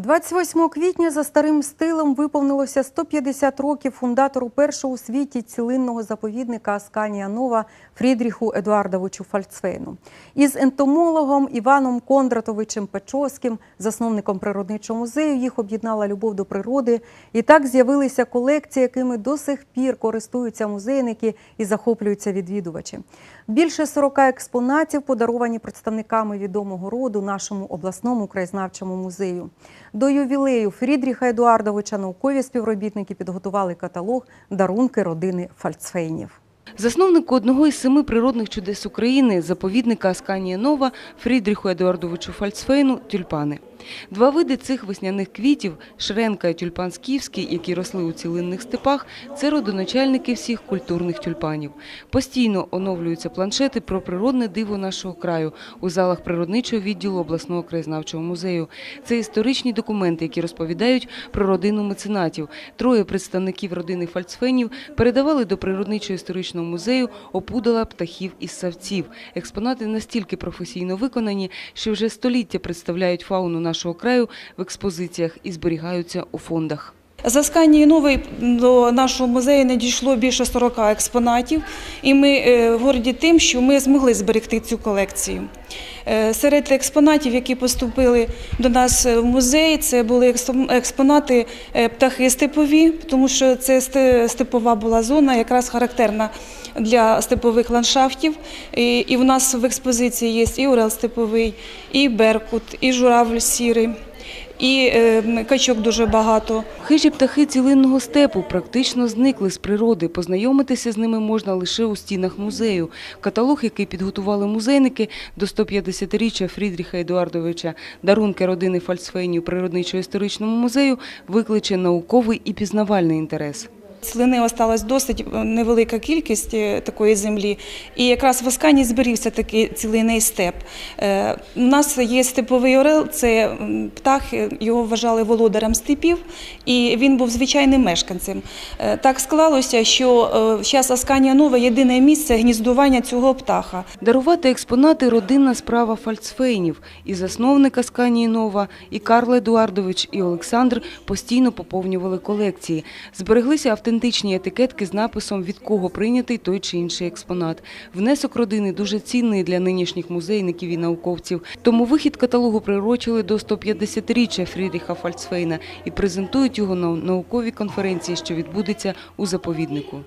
28 квітня за старим стилем виповнилося 150 років фундатору першого у світі цілинного заповідника Асканія Нова Фрідріху Едуардовичу Фальцвейну. Із ентомологом Іваном Кондратовичем Печоським, засновником природничого музею, їх об'єднала любов до природи. І так з'явилися колекції, якими до сих пір користуються музейники і захоплюються відвідувачі. Більше 40 експонатів подаровані представниками відомого роду нашому обласному краєзнавчому музею. До ювілею Фрідріха Едуардовича наукові співробітники підготували каталог Дарунки родини Фальцфейнів. Засновнику одного із семи природних чудес України, заповідника Асканія Нова, Фрідріху Едуардовичу Фальцфейну – тюльпани. Два види цих весняних квітів – шренка і тюльпан скіфський, які росли у цілинних степах – це родоначальники всіх культурних тюльпанів. Постійно оновлюються планшети про природне диво нашого краю у залах природничого відділу обласного краєзнавчого музею. Це історичні документи, які розповідають про родину меценатів. Троє представників родини Фальцфейнів передавали до природничого історичного музею опудала птахів із савців. Експонати настільки професійно виконані, що вже століття представляють фауну нашого краю в експозиціях і зберігаються у фондах. За Сканії Новий до нашого музею надійшло більше 40 експонатів, і ми е, горді тим, що ми змогли зберегти цю колекцію. Е, Серед експонатів, які поступили до нас в музей, це були експо- експонати е, птахи степові, тому що це степова була зона, якраз характерна для степових ландшафтів. І, в нас в експозиції є і орел степовий, і беркут, і журавль сірий, і е, качок дуже багато. Хижі птахи цілинного степу практично зникли з природи. Познайомитися з ними можна лише у стінах музею. Каталог, який підготували музейники до 150-річчя Фрідріха Едуардовича дарунки родини Фальцфейнів природничо-історичному музею, викличе науковий і пізнавальний інтерес. Слини осталась досить е, невелика кількість е, такої землі, і якраз в Аскані зберігся такий цілийний степ. Е, У нас є степовий орел, це птах, його вважали володарем степів, і він був звичайним мешканцем. Так склалося, що зараз Асканія Нова єдине місце гніздування цього птаха. Дарувати експонати – родинна справа Фальцфейнів. І засновник Асканії Нова, і Карл Едуардович, і Олександр постійно поповнювали колекції. Збереглися автентичні етикетки з написом, від кого прийнятий той чи інший експонат. Внесок родини дуже цінний для нинішніх музейників і науковців. Тому вихід каталогу прирочили до 150-річчя Фрідріха Фальцфейна і презентують його на науковій конференції, що відбудеться у заповіднику.